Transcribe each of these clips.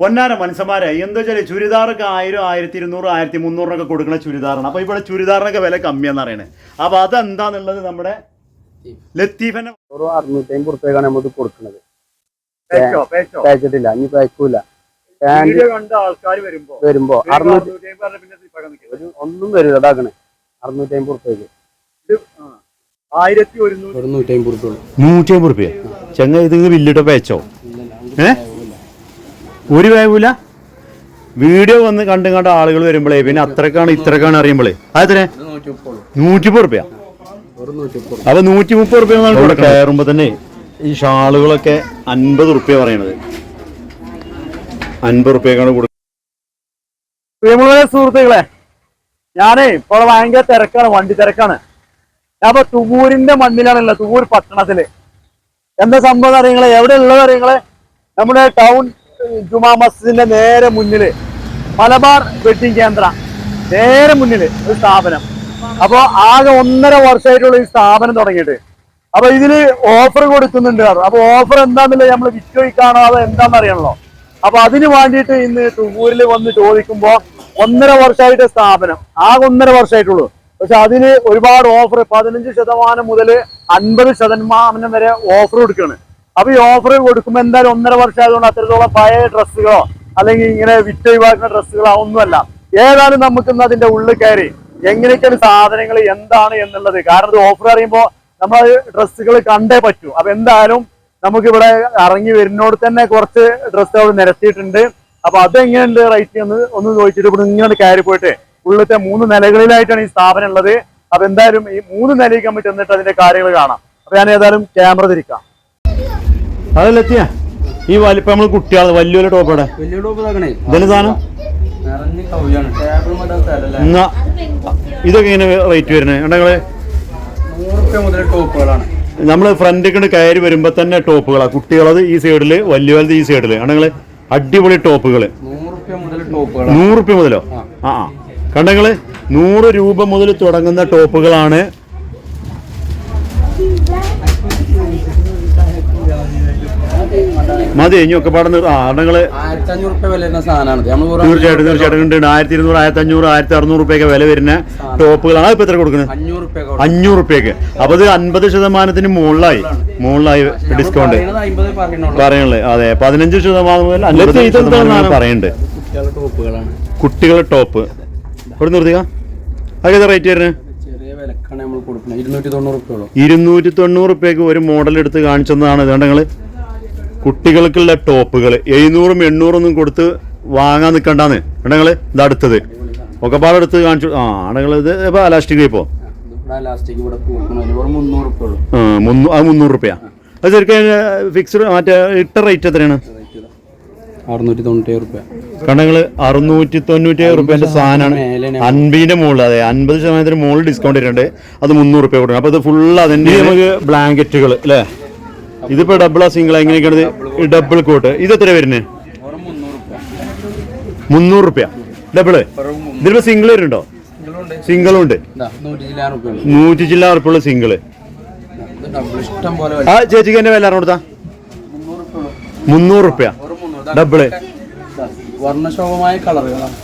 പൊന്നാര മനുഷ്യന്മാരെ എന്താ വെച്ചാൽ ചുരിദാറൊക്കെ ആയിരം ആയിരത്തി ഇരുന്നൂറ് ആയിരത്തി മുന്നൂറിനൊക്കെ കൊടുക്കുന്ന ചുരിദാറാണ്. അപ്പോൾ ഇവിടെ ചുരിദാറിനൊക്കെ വില കമ്മിയാന്ന് പറയണേ. അപ്പോൾ അതെന്താന്നുള്ളത് നമ്മുടെ ലത്തീഫനെ ഒരു അറുന്നൂറ്റി അമ്പത് റുപ്യക്കാണ് നമ്മൾക്ക് കൊടുക്കുന്നത് ഇനി തയ്ക്കൂല പാന്റ് കണ്ട ആൾക്കാർ വരുമ്പോ അറുന്നൂറ്റി ഒന്നും വരില്ല അതാക്കണേ അറുന്നൂറ്റി അമ്പത് റുപ്യക്ക് ആയിരത്തി ഒരുന്നൂറ് ഒരു നൂറ്റി അമ്പത് റുപ്യ നൂറ്റി അമ്പത് റുപ്യ ചെങ്ങ ഇത് ബില്ലിട്ടോ പേച്ചോ? ഏ? ഒരു വേവില്ല വീഡിയോ വന്ന് കണ്ടും കണ്ട ആളുകൾ വരുമ്പോഴേ പിന്നെ അത്രക്കാണ് ഇത്രക്കാണ് അറിയുമ്പോഴേ അതെത്ര നൂറ്റി മുപ്പത് നൂറ്റി മുപ്പത് റുപ്യ. അപ്പൊ നൂറ്റി മുപ്പത് റുപ്യ ഇവിടെ കയറുമ്പോ തന്നെ ഈ ഷാളുകളൊക്കെ അൻപത് റുപ്യ പറയണത്. അൻപത് റുപ്യക്കാണ് കൊടുക്കുന്നത് സുഹൃത്തുക്കളെ ഞാനേ ഇപ്പോൾ ഭയങ്കര തിരക്കാണ് വണ്ടി തിരക്കാണ്. അപ്പൊ തുവൂരിന്റെ മണ്ണിലാണല്ലോ തുവൂർ പട്ടണത്തിൽ. എന്താ സംഭവം അറിയങ്ങളെ എവിടെ ഉള്ളത് അറിയങ്ങളെ നമ്മുടെ ടൗൺ ജുമാ മസ്ജിദിന്റെ നേരെ മുന്നിൽ മലബാർ വെഡിങ് കേന്ദ്ര. നേരെ മുന്നിൽ ഒരു സ്ഥാപനം. അപ്പൊ ആകെ ഒന്നര വർഷമായിട്ടുള്ള ഈ സ്ഥാപനം തുടങ്ങിയിട്ട്. അപ്പൊ ഇതിൽ ഓഫർ കൊടുക്കുന്നുണ്ട്. അപ്പൊ ഓഫർ എന്താന്നുള്ളത് നമ്മൾ വിറ്റൊഴിക്കാണോ അതോ എന്താണെന്ന് അറിയണല്ലോ അപ്പൊ അതിന് വേണ്ടിയിട്ട് ഇന്ന് തുമൂരിൽ വന്ന് ചോദിക്കുമ്പോ ഒന്നര വർഷമായിട്ട് സ്ഥാപനം. ആകെ ഒന്നര വർഷമായിട്ടുള്ളൂ. പക്ഷെ അതിന് ഒരുപാട് ഓഫർ പതിനഞ്ച് ശതമാനം മുതൽ അൻപത് ശതമാനം വരെ ഓഫർ കൊടുക്കുകയാണ് അപ്പൊ ഈ ഓഫർ കൊടുക്കുമ്പോൾ എന്തായാലും ഒന്നര വർഷം ആയതുകൊണ്ട് അത്രത്തോളം പഴയ ഡ്രസ്സുകളോ അല്ലെങ്കിൽ ഇങ്ങനെ വിറ്റ് ഒഴിവാക്കുന്ന ഡ്രസ്സുകളോ ഒന്നുമല്ല ഏതായാലും നമുക്ക് ഇന്ന് അതിന്റെ ഉള്ളിൽ കയറി എങ്ങനെയൊക്കെയാണ് സാധനങ്ങൾ എന്താണ് എന്നുള്ളത്. കാരണം ഓഫർ അറിയുമ്പോൾ നമ്മൾ ഡ്രസ്സുകൾ കണ്ടേ പറ്റൂ. അപ്പൊ എന്തായാലും നമുക്കിവിടെ ഇറങ്ങി വരുന്നോട് തന്നെ കുറച്ച് ഡ്രസ്സുകൾ നിരത്തിയിട്ടുണ്ട്. അപ്പൊ അതെങ്ങനെയുണ്ട് റേറ്റ് എന്ന് ഒന്ന് ചോദിച്ചിട്ട് ഇവിടെ ഇങ്ങനെ കയറി പോയിട്ട് ഉള്ളിലത്തെ മൂന്ന് നിലകളിലായിട്ടാണ് ഈ സ്ഥാപനം ഉള്ളത്. അപ്പൊ എന്തായാലും ഈ മൂന്ന് നിലയിൽ നമ്മൾ ചെന്നിട്ട് അതിന്റെ കാര്യങ്ങൾ കാണാം. അപ്പൊ ഞാൻ ഏതായാലും ക്യാമറ തിരിക്കാം. അതിലെത്തിയ ഈ വലിപ്പം നമ്മൾ കുട്ടികളെ വലിയ വലിയ ടോപ്പ് ഇവിടെ വലിയ ടോപ്പ് ഇതാക്കണേ ഇതന്നെ സാധനം? എന്നാ ഇതൊക്കെ ഇങ്ങനെ റേറ്റ് വരുന്നത് ഉണ്ടെങ്കിൽ നമ്മൾ ടോപ്പുകളാണ്. നമ്മൾ ഫ്രണ്ടിൽ കൊണ്ട് കയറി വരുമ്പോൾ തന്നെ ടോപ്പുകളാണ് കുട്ടികളത് ഈ സൈഡിൽ വലിയ വലുത് ഈ സൈഡിൽ ആണെങ്കിൽ അടിപൊളി ടോപ്പുകൾ നൂറുപ്യ മുതലോ ആ. ആ കണ്ടങ്ങൾ നൂറ് രൂപ മുതൽ തുടങ്ങുന്ന ടോപ്പുകളാണ് മതി ഇനി ഒക്കെ പാടുന്ന ആ കണ്ടങ്ങൾ ആയിരത്തി അഞ്ഞൂറ് റുപ്യ വില വരുന്ന സാധനമാണ്. നമ്മൾ തീർച്ചയായിട്ടും തീർച്ചയായിട്ടും. ഉണ്ട് ആയിരത്തി ഇരുന്നൂറ് ആയിരത്തി അഞ്ഞൂറ് ആയിരത്തി അറുന്നൂറ് റുപ്യൊക്കെ വില വരുന്ന ടോപ്പുകളാണ് ഇപ്പൊ എത്ര കൊടുക്കുന്നത്? അഞ്ഞൂറ് റുപ്യ അഞ്ഞൂറ് റുപ്യക്ക് അപ്പൊ ഇത് അൻപത് ശതമാനത്തിന് മുകളിലായി. മുകളിലായി ഡിസ്കൗണ്ട് പറയുള്ളത് അതെ പതിനഞ്ച് ശതമാനം മുതൽ അൻപത് ശതമാനം പറയുന്നുണ്ട് കുട്ടികളുടെ ടോപ്പുകളാണ്. കുട്ടികളുടെ ടോപ്പ്. ഇവിടെ നിർത്തിക്ക അതൊക്കെ റേറ്റ് വരുന്നത്? ഇരുന്നൂറ്റി തൊണ്ണൂറ് ഇരുന്നൂറ്റി തൊണ്ണൂറ് റുപ്യക്ക് ഒരു മോഡൽ എടുത്ത് കാണിച്ചതാണ് ഇതുകൊണ്ട് നിങ്ങൾ കുട്ടികൾക്കുള്ള ടോപ്പുകൾ. എഴുന്നൂറും എണ്ണൂറൊന്നും കൊടുത്ത് വാങ്ങാൻ നിൽക്കണ്ടാന്ന് ഇടങ്ങൾ ഇത് അടുത്തത്. ഒക്കെ പാടെ എടുത്ത് കാണിച്ചു. ആ ആണെങ്കിൽ ഇത് ഇപ്പോൾ അലാസ്റ്റിക് ഇപ്പോൾ അത് മുന്നൂറ് റുപ്യ അത് ശരിക്കും ഫിക്സ്ഡ് മറ്റേ ഇട്ട റേറ്റ് എത്രയാണ്? അറുന്നൂറ്റി റുപ്യ നിങ്ങൾ അറുന്നൂറ്റി തൊണ്ണൂറ്റി ഏഴ് റുപ്യന്റെ സാധനമാണ്. മേലെ അൻപതിന്റെ മുകളിൽ അതെ അൻപത് ശതമാനത്തിന് മുകളിൽ ഡിസ്കൗണ്ട് ഇട്ടുണ്ട് അത് മുന്നൂറ് റുപ്യ കൊടുക്കണം. അപ്പോൾ ഇത് ഫുൾ അതിന്റെ നമുക്ക് ബ്ലാങ്കറ്റുകൾ അല്ലേ? ഇതിപ്പോൾ ഡബിളാ സിംഗിളാ എങ്ങനെയൊക്കെയാണ് ഡബിൾ കോട്ട് ഇത് എത്ര വരുന്നത് ഒരു മുന്നൂറ് റുപ്യ. ഡബിൾ ഇതിപ്പോ സിംഗിൾ വരുന്നുണ്ടോ? സിംഗിൾ സിംഗിളും ഉണ്ട് നൂറ്റി ചില്ല ഉറപ്പുള്ള സിംഗിൾ ആ ചേച്ചിക്ക് എന്റെ വില അറിഞ്ഞു കൊടുത്താ? മുന്നൂറ് റുപ്യ ഡബിൾ വർണശോഭമായ കളറുകളാണ്.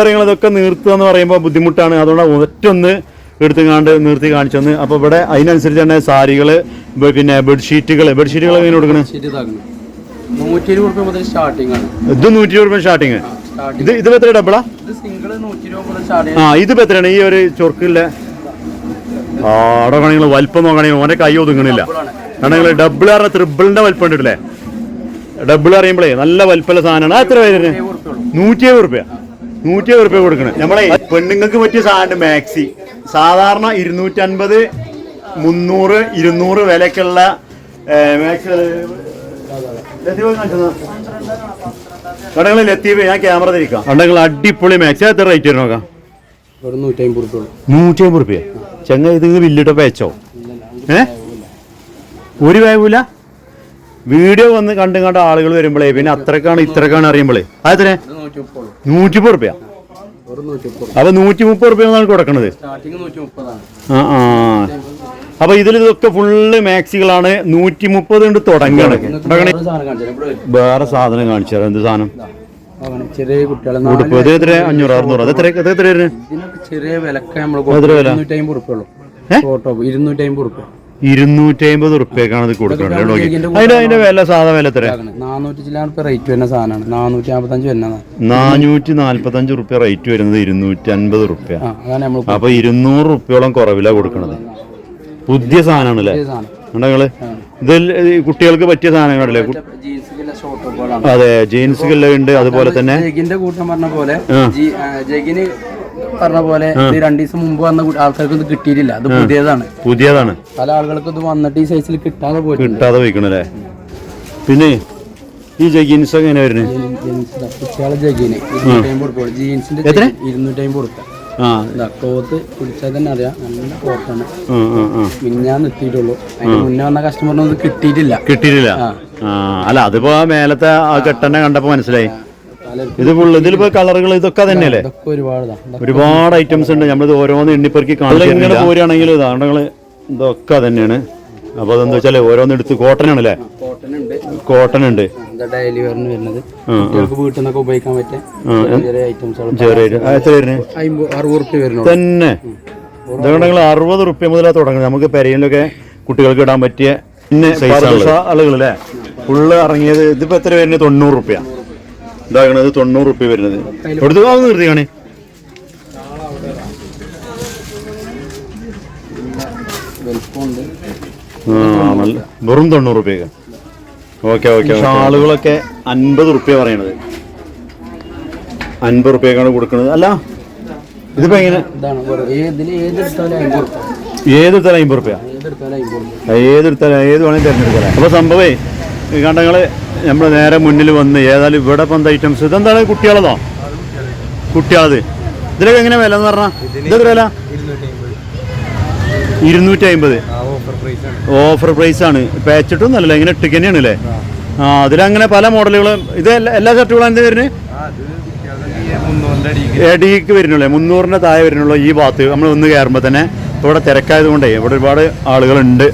പറയുക ഇതൊക്കെ നിർത്തുക എന്ന് പറയുമ്പോൾ ബുദ്ധിമുട്ടാണ്. അതുകൊണ്ട് ഒറ്റ ഒന്ന് എടുത്ത് കാണ്ട് നിർത്തി കാണിച്ചെന്ന്. അപ്പോൾ ഇവിടെ അതിനനുസരിച്ച് തന്നെ സാരികൾ പിന്നെ ബെഡ്ഷീറ്റുകൾ ബെഡ്ഷീറ്റുകൾ എങ്ങനെ കൊടുക്കണേ? നൂറ്റി ഇരുപത് മുതൽ സ്റ്റാർട്ടിംഗ് ആണ്. ഇത് നൂറ്റി ഇരുപത് രൂപ സ്റ്റാർട്ടിങ് ഇത് ഇത് എത്ര ഡബിളാ? ആ ഇത് എത്രയാണ്? ഈ ഒരു ചൊർക്കില്ല? ആടെ വലിപ്പം നോക്കണെങ്കിൽ ഓനെ കൈ ഒതുങ്ങണില്ല. കാരണം ഡബിൾ പറഞ്ഞ ത്രിബിളിന്റെ വലിപ്പം ഉണ്ടല്ലേ? ഡബിൾ അറിയുമ്പോഴേ നല്ല വലിപ്പമുള്ള സാധനമാണ്. എത്ര പേര് നൂറ്റി എഴുപത് റുപ്യ നൂറ്റി അറുപത് റുപ്യ കൊടുക്കണം. നമ്മളെ പെണ്ണുങ്ങൾക്ക് പറ്റിയ സാധനം മാക്സി. സാധാരണ ഇരുന്നൂറ്റി അൻപത് മുന്നൂറ് ഇരുന്നൂറ് വിലക്കുള്ള മാക്സി കടകളിൽ ലത്തീഫ് ഞാൻ ക്യാമറ തിരിക്കാം. കടകൾ അടിപൊളി മാക്സി. അത് എത്ര റേറ്റ് നോക്കാം? ഒരു നൂറ്റി അമ്പത് റുപ്യ. ചെങ്ങ ഇത് ബില്ലിട്ടോ പേച്ചോ ഏ? ഒരു വേവൂല? വീഡിയോ വന്ന് കണ്ടും കണ്ട ആളുകൾ വരുമ്പോഴേ പിന്നെ അത്രക്കാണ് ഇത്രക്കാണ് അറിയുമ്പോഴേ അതെ നൂറ്റി മുപ്പത് റുപ്യ? അപ്പൊ നൂറ്റി മുപ്പത് റുപ്യാണ് കൊടുക്കണത്. ആ ആ. അപ്പൊ ഇതിൽ ഇതൊക്കെ ഫുള്ള് മാക്സികളാണ്. നൂറ്റി മുപ്പത് കൊണ്ട് തുടങ്ങണം. വേറെ സാധനം കാണിച്ചു തരാം എന്ത് സാധനം? ചെറിയ കുട്ടികളെ ഉടുപ്പ്. ഇത് എത്ര അഞ്ഞൂറ് അറുന്നൂറ്. അത് എത്ര എത്ര ഇതിനൊക്കെ ചെറിയ വിലക്ക് നമ്മൾ? ഇരുന്നൂറ്റി അമ്പത് ഉറുപ്പ ഉള്ളൂ. ഫോട്ടോ ഇരുന്നൂറ്റി അമ്പത് ഉറുപ്പ ഇരുന്നൂറ്റി അമ്പത് റുപ്യക്കാണ് ഇത് കൊടുക്കുന്നത് അതിന്റെ അതിന്റെ വില സാധാ വില എത്ര നാനൂറ്റി ചില്ലാണ് റേറ്റ് വരുന്ന സാധനമാണ്. നാനൂറ്റി നാൽപ്പത്തഞ്ച് വരുന്നതാണ് നാനൂറ്റി നാല്പത്തഞ്ച് റുപ്യ റേറ്റ് വരുന്നത് ഇരുന്നൂറ്റി അൻപത് റുപ്യ അപ്പൊ ഇരുന്നൂറ് റുപ്യോളം കുറവില കൊടുക്കണത്. പുതിയ സാധനമാണ് അല്ലേ സാധനം. ഇതിൽ കുട്ടികൾക്ക് പറ്റിയ സാധനങ്ങളല്ലേ? അതെ ജീൻസുകളിൽ ഉണ്ട് അതുപോലെ തന്നെ ജഗിന്റെ കൂട്ടം പറഞ്ഞ പോലെ ആ. ജി- ആ, ജഗിന് പറഞ്ഞ പോലെ ഇത് രണ്ടു ദിവസം മുമ്പ് വന്ന ആൾക്കാർക്ക് ഇത് കിട്ടിയിട്ടില്ല. അത് പുതിയതാണ്. പുതിയതാണ്. പല ആളുകൾക്ക് ഇത് വന്നിട്ട് ഈ സൈസിൽ കിട്ടാതെ പോയി കിട്ടാതെ പോയിക്കണല്ലേ പിന്നെ ഈ ജഗീൻസ് എങ്ങനെ വരുന്നത് കുട്ടികളെ ജഗിന് ഇരുന്നൂറ്റി അമ്പത് ഉറുപ്പ ജീൻസിന്റെ എത്ര? ഇരുന്നൂറ്റി അമ്പത് ഉറുപ്പ ആ. ഇതാ ക്ലോത്ത് പിടിച്ചാൽ തന്നെ അറിയാം. നല്ല ക്ലോത്താണ് ആ, ആ. എത്തിയിട്ടുള്ളൂ. അതിന് മുന്നേ വന്ന കസ്റ്റമറിനൊന്നും കിട്ടിയിട്ടില്ല. കിട്ടിയിട്ടില്ല. അല്ല അതിപ്പോ മേലത്തെ ആ കെട്ടന്നെ കണ്ടപ്പോ മനസ്സിലായി. ഇത് ഫുള്ള് ഇതിലിപ്പോ കളറുകൾ ഇതൊക്കെ തന്നെയല്ലേ? ഒരുപാട് ഐറ്റംസ് ഉണ്ട്. നമ്മളിത് ഓരോന്ന് എണ്ണിപ്പെറുക്കി കാണില്ല ഇങ്ങനെ പോരുകയാണെങ്കിൽ ഇതൊക്കെ തന്നെയാണ്. അപ്പൊ അതെന്താ വെച്ചാൽ ഓരോന്ന് എടുത്ത് കോട്ടൺ ആണല്ലേ? കോട്ടൺ ഉണ്ട്. ഡെയിലി വെയറിന് വരുന്നത്. വീട്ടിൽ നിന്നൊക്കെ ഉപയോഗിക്കാൻ പറ്റിയ ചെറിയ ഐറ്റംസ് അറുപത് റുപ്യ തന്നെ. ഇതുകൊണ്ടെങ്കിൽ അറുപത് റുപ്യ മുതലാണ് തുടങ്ങുന്നത്. നമുക്ക് പെരയിലൊക്കെ കുട്ടികൾക്ക് ഇടാൻ പറ്റിയ പിന്നെ ആളുകൾ അല്ലേ? ഫുള്ള് ഇറങ്ങിയത് ഇതിപ്പോ എത്ര വരുന്നത്? തൊണ്ണൂറ് റുപ്യ ഇതാകണത് തൊണ്ണൂറ് റുപ്യ വരുന്നത്. കൊടുത്തു ഒന്ന് നിർത്തിയാണ് വെറും തൊണ്ണൂറ് റുപ്യക്ക് ഓക്കെ ഓക്കെ ഷാളുകളൊക്കെ അൻപത് റുപ്യ പറയണത്. അൻപത് റുപ്യക്കാണ് കൊടുക്കുന്നത് അല്ല ഇതിപ്പോ എങ്ങനെ? ഇതാണ് വെറും ഏതിൽ ഏതെടുത്താലും അമ്പത് റുപ്യ ഏതെടുത്താലും അമ്പത് റുപ്യ ഏതെടുത്താലും അമ്പത് റുപ്യ ഏതെടുത്താലും ഏത് വേണമെങ്കിൽ തിരഞ്ഞെടുക്കാം. അപ്പൊ സംഭവേ ഈ കണ്ടങ്ങൾ നമ്മൾ നേരെ മുന്നിൽ വന്ന് ഏതായാലും ഇവിടെ ഇപ്പം എന്താ ഐറ്റംസ് ഇതെന്താണ് കുട്ടികളതോ കുട്ടികളത്. ഇതിലൊക്കെ എങ്ങനെ വില എന്ന് പറഞ്ഞാൽ ഇതെത്ര വില? ഇരുന്നൂറ്റി അമ്പത് ഓഫർ പ്രൈസ് ആണ്. പാച്ചിട്ടും നല്ല ഇങ്ങനെ ഇട്ടിക്ക് തന്നെയാണ് അല്ലേ ആ. അതിലങ്ങനെ പല മോഡലുകളും ഇത് എല്ലാ ഷർട്ടുകളും എന്താ വരുന്നത് എടിക്ക് വരുന്നുള്ളൂ. മുന്നൂറിന്റെ താഴെ വരുന്നുള്ളൂ ഈ ഭാഗത്ത്. നമ്മൾ ഒന്ന് കയറുമ്പോൾ തന്നെ. ഇവിടെ തിരക്കായത് കൊണ്ടേ ഇവിടെ ഒരുപാട് ആളുകളുണ്ട്.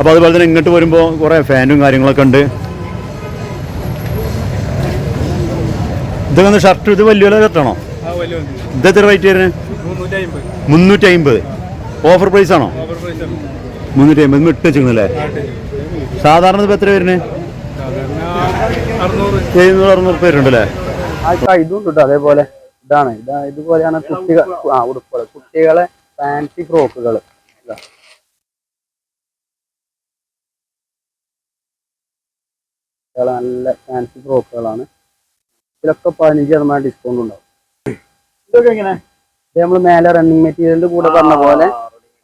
അപ്പോൾ അതുപോലെ തന്നെ ഇങ്ങോട്ട് വരുമ്പോൾ കുറേ ഫാനും കാര്യങ്ങളൊക്കെ ഉണ്ട്. ഇതൊക്കെ ഒന്ന് ഷർട്ട് ഇത് വലിയ കെട്ടണോ ഇത് എത്ര റേറ്റ് വരുന്നത് മുന്നൂറ്റി അമ്പത് ഓഫർ പ്രൈസ് ആണോ? മുന്നൂറ്റി അമ്പത് ഇട്ട് വെച്ചിരുന്നല്ലേ സാധാരണ ഇപ്പം എത്ര വരുന്നത് എഴുന്നൂറ് അറുന്നൂറ് പേര് ഉണ്ടല്ലേ ആ ഇതും കിട്ടും. അതേപോലെ ഇതാണ്. ഇതാ ഇതുപോലെയാണ് കുട്ടികൾ ആ ഉടുപ്പുകൾ. കുട്ടികളെ ഫാൻസി ഫ്രോക്കുകൾ നല്ല ഫാൻസി ഫ്രോക്കുകളാണ് ഇതിലൊക്കെ പതിനഞ്ച് ശതമാനം ഡിസ്കൗണ്ട് ഉണ്ടാവും. ഇതൊക്കെ എങ്ങനെ? ഇത് നമ്മൾ മേലെ റണ്ണിങ് മെറ്റീരിയലിന്റെ കൂടെ പറഞ്ഞ പോലെ.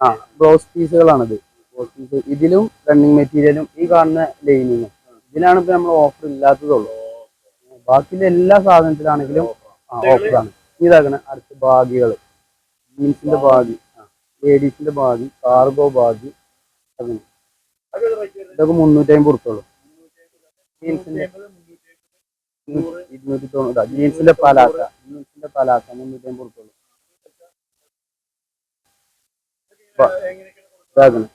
ആ ബ്ലൗസ് പീസുകളാണിത് ബ്ലൗസ് പീസ് ഇതിലും റണ്ണിങ് മെറ്റീരിയലും ഈ കാണുന്ന ലൈനിങ്ങും ഇതിലാണ് ഇപ്പൊ നമ്മൾ ഓഫർ ഇല്ലാത്തതുള്ളൂ. ബാക്കിയുള്ള എല്ലാ സാധനത്തിലാണെങ്കിലും ഓഫറാണ് ഇതാക്കണ അടുത്ത ബാഗികൾ ജീൻസിന്റെ ബാഗ് ലേഡീസിന്റെ ബാഗ് കാർഗോ ബാഗ് അങ്ങനെ. ഇതൊക്കെ മുന്നൂറ്റി അമ്പത് ഉറുപ്പുള്ളൂ ജീൻസിന്റെ ഇരുന്നൂറ്റി തൊണ്ണൂറ് ജീൻസിന്റെ പലാക്ക ജീൻസിന്റെ പലാക്ക മുന്നൂറ്റി അമ്പത് ഉറുപ്പുള്ളൂ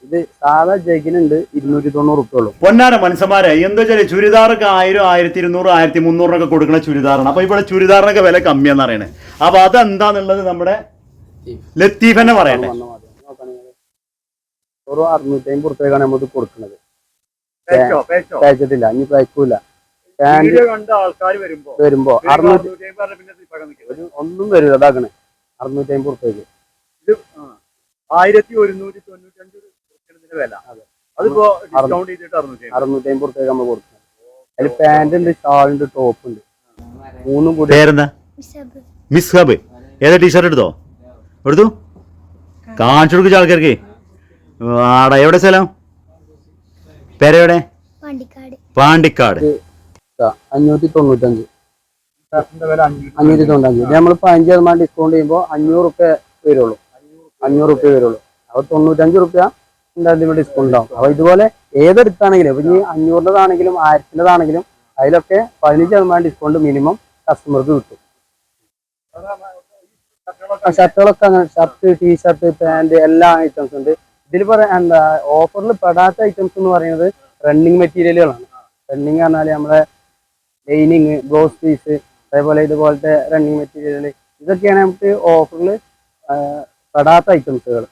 ഇത് സാധാ ജഗിനുണ്ട് ഇരുന്നൂറ്റി തൊണ്ണൂറ് ഉറുപ്പുള്ളൂ പൊന്നാര മനുഷ്യന്മാരെ എന്താ വെച്ചാൽ ചുരിദാറൊക്കെ ആയിരം ആയിരത്തി ഇരുന്നൂറ് ആയിരത്തി മുന്നൂറിനൊക്കെ കൊടുക്കുന്ന ചുരിദാറാണ്. അപ്പൊ ഇവിടെ ചുരിദാറിനൊക്കെ വില കമ്മിയാന്ന് പറയണേ. അപ്പൊ അതെന്താന്നുള്ളത് നമ്മുടെ ലത്തീഫ്. തന്നെ ഒരു അറുന്നൂറ്റി അമ്പത് ഉറുപ്പ്യക്കാണ് നമ്മൾ കൊടുക്കുന്നത് തയ്ച്ചിട്ടില്ല ഇനി തേക്കൂല പാന്റ് കണ്ട ആൾക്കാർ വരുമ്പോ അറുന്നൂറ്റി ഒന്നും വരില്ല അതാക്കണേ അറുന്നൂറ്റി അമ്പത് റുപ്യ ആയിരത്തി ഒരുന്നൂറ്റി തൊണ്ണൂറ്റി അഞ്ച് വില. അതിപ്പോ ഡിസ്കൗണ്ട് ചെയ്തിട്ട് അറുന്നൂറ്റി അമ്പത് നമ്മൾ കൊടുക്കും. അതിൽ പാന്റ് ഉണ്ട് ഷാളുണ്ട് ടോപ്പ് ഉണ്ട്. മൂന്നും കൂടി പേരെന്താ? Miss hub. ഏതാ ടീഷർട്ട് എടുത്തോ? എടുത്തു? കാണിച്ചു കൊടുക്കിച്ച ആൾക്കാർക്ക്. ആടാ എവിടെ സ്ഥലം? പേരെവിടെ? പാണ്ടിക്കാട്. അഞ്ഞൂറ്റി തൊണ്ണൂറ്റഞ്ച്. അഞ്ഞൂറ്റി തൊണ്ണൂറ്റഞ്ച്? നമ്മൾ പതിനഞ്ച് ശതമാനം ഡിസ്കൗണ്ട് ചെയ്യുമ്പോൾ അഞ്ഞൂറ് റുപ്യ വരുള്ളൂ. അഞ്ഞൂറ് റുപ്യ വരുള്ളൂ. അപ്പോൾ തൊണ്ണൂറ്റഞ്ച് റുപ്യ എന്തായാലും ഡിസ്കൗണ്ട് ഉണ്ടാവും. അപ്പോൾ ഇതുപോലെ ഏതെടുത്താണെങ്കിലും ഇപ്പം ഇനി അഞ്ഞൂറിന്റെതാണെങ്കിലും ആയിരത്തിന്റെതാണെങ്കിലും അതിലൊക്കെ പതിനഞ്ച് ശതമാനം ഡിസ്കൗണ്ട് മിനിമം കസ്റ്റമർക്ക് കിട്ടും. ഷർട്ടുകളൊക്കെ അങ്ങനെ ഷർട്ട് ടീ ഷർട്ട് പാന്റ് എല്ലാ ഐറ്റംസ് ഉണ്ട്. ഇതിൽ പറയാ എന്താ ഓഫറിൽ പെടാത്ത ഐറ്റംസ് എന്ന് പറയുന്നത് റണ്ണിങ് മെറ്റീരിയലുകളാണ് റണ്ണിങ് പറഞ്ഞാൽ നമ്മളെ ലൈനിങ് ബ്ലൗസ് പീസ് അതേപോലെ ഇതുപോലത്തെ റണ്ണിങ് മെറ്റീരിയൽ ഇതൊക്കെയാണ് നമുക്ക് ഓഫറിൽ പെടാത്ത ഐറ്റംസുകൾ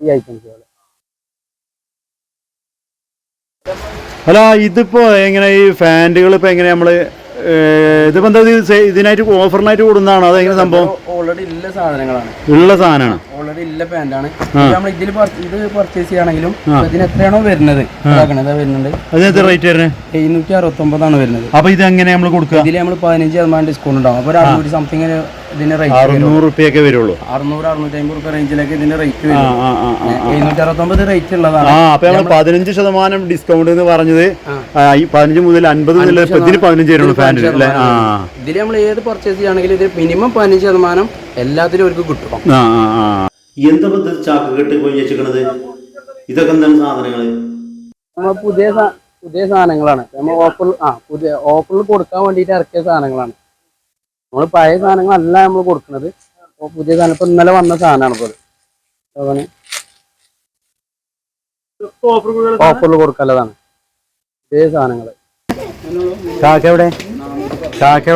ഈ ഐറ്റംസുകൾ അല്ല ഇതിപ്പോ എങ്ങനെ ഈ ഫാന്റുകൾ ഇപ്പൊ എങ്ങനെ നമ്മൾ ഇതിപ്പോ എന്താ ഇതിനായിട്ട് ഓഫറിനായിട്ട് കൊടുന്നതാണ്? അതെങ്ങനെ സംഭവം? ഓൾറെഡി ഉള്ള സാധനങ്ങളാണ്. ഉള്ള സാധനമാണ് ഓൾറെഡി ഇല്ല പാന്റാണ് നമ്മൾ ഇതിൽ ഇത് പർച്ചേസ് ചെയ്യുകയാണെങ്കിലും ഇതിന് എത്രയാണോ വരുന്നത്? വരുന്നുണ്ട് റേറ്റ് വരുന്നത്? എഴുന്നൂറ്റി അറുപത്തി ഒമ്പതാണ് വരുന്നത്? അപ്പൊ ഇത് എങ്ങനെ നമ്മൾ കൊടുക്കുക ഇതിൽ നമ്മൾ പതിനഞ്ച് ശതമാനം ഡിസ്കൗണ്ട് ഉണ്ടാവും. അപ്പോൾ ഒരു അറുന്നൂറ്റി സംതിങ് റേറ്റ് വരും അറുന്നൂറ് റുപ്യൊക്കെ വരുള്ളൂ. അറുന്നൂറ് അറുന്നൂറ്റി അമ്പത് റുപ്യ റേഞ്ചിലേക്ക് ഇതിന്റെ റേറ്റ് ആ വരും ആ ആ ആ. എഴുന്നൂറ്റി അറുപത്തൊമ്പത് റേറ്റ് ആ അപ്പൊ നമ്മൾ പതിനഞ്ച് ശതമാനം ഡിസ്കൗണ്ട് എന്ന് പറഞ്ഞത് ആ. ആ, ഈ പതിനഞ്ച് മുതൽ അൻപത് മുതൽ ഇതിന് പതിനഞ്ച് വരുള്ളൂ അല്ലേ? ആ. ഇതിൽ നമ്മൾ ഏത് പർച്ചേസ് ചെയ്യുകയാണെങ്കിലും ഇത് മിനിമം പതിനഞ്ച് ശതമാനം എല്ലാത്തിലും അവർക്ക് കിട്ടും. ആ ആ ആ. എന്താ ഇത് ചാക്ക് കെട്ട് കൊയ്യച്ചിക്കണത് ഇതൊക്കെ എന്താണ് സാധനങ്ങൾ? നമ്മൾ പുതിയ പുതിയ സാധനങ്ങളാണ്. നമ്മൾ ഓഫർ ആ പുതിയ ഓഫറിൽ കൊടുക്കാൻ വേണ്ടിയിട്ട് ഇറക്കിയ സാധനങ്ങളാണ്. നമ്മൾ പഴയ സാധനങ്ങളല്ല നമ്മൾ കൊടുക്കുന്നത്. അപ്പോൾ പുതിയ സാധനം ഇപ്പൊ ഇന്നലെ വന്ന സാധനമാണ് ഇപ്പോൾ അതാണ്. ഓഫറിൽ കൊടുക്കാനുള്ളതാണ്. പുതിയ സാധനങ്ങൾ കാക്ക എവിടെ? കാക്ക